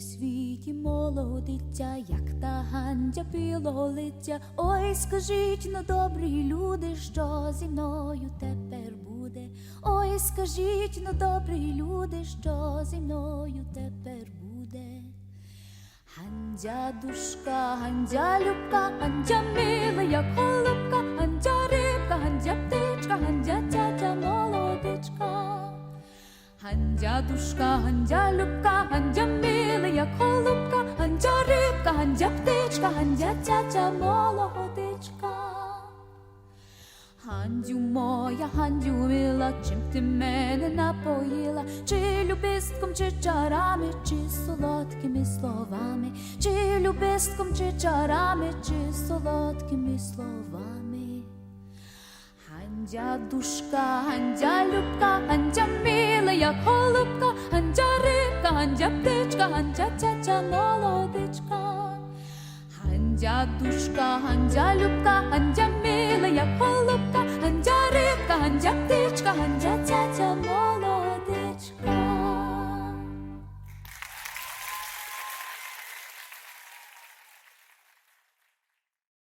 світі молодиця, як та гандя білолиця. Ой, скажіть, ну добрі люди, що зі мною тепер буде. Ой, скажіть, ну добрі люди, що зі мною тепер буде. Гандя душка, гандя любка, гандя мила, як голубка, гандя рибка, гандя птичка, гандя тятя молодичка. Гандя душка, гандя любка, гандя мила, гандя гандя тятя молодичка. Гандю моя, гандю мила, чим ти мене напоїла, чи любистком, чи чарами, чи солодкими словами, чи любистком, чи чарами, чи солодкими словами. Гандя душка, гандя любка, гандя мила, як голубка, гандя рибка, гандя птичка, гандя тятя молодичка. Гандя душка, гандя любка, гандя мила, як голубка, гандя рибка, гандя птичка, гандя цяця.